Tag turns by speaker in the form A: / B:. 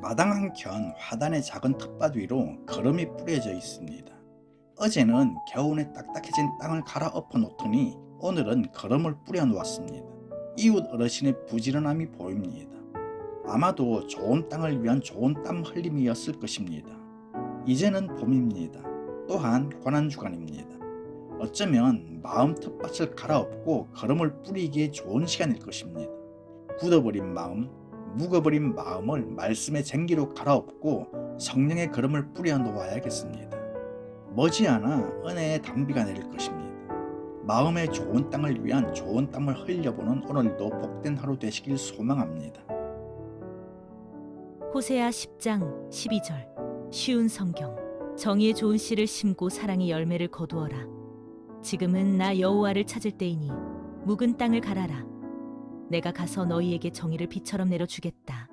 A: 마당 한켠 화단의 작은 텃밭 위로 거름이 뿌려져 있습니다. 어제는 겨우내 딱딱해진 땅을 갈아엎어 놓더니 오늘은 거름을 뿌려 놓았습니다. 이웃 어르신의 부지런함이 보입니다. 아마도 좋은 땅을 위한 좋은 땀 흘림이었을 것입니다. 이제는 봄입니다. 또한 고난주간입니다. 어쩌면 마음 텃밭을 갈아엎고 거름을 뿌리기에 좋은 시간일 것입니다. 굳어버린 마음, 묵어버린 마음을 말씀의 쟁기로 갈아엎고 성령의 걸음을 뿌려 놓아야겠습니다. 머지않아 은혜의 단비가 내릴 것입니다. 마음의 좋은 땅을 위한 좋은 땀을 흘려보는 오늘도 복된 하루 되시길 소망합니다.
B: 호세아 10장 12절 쉬운 성경 정의의 좋은 씨를 심고 사랑의 열매를 거두어라 지금은 나 여호와를 찾을 때이니 묵은 땅을 갈아라 내가 가서 너희에게 정의를 비처럼 내려 주겠다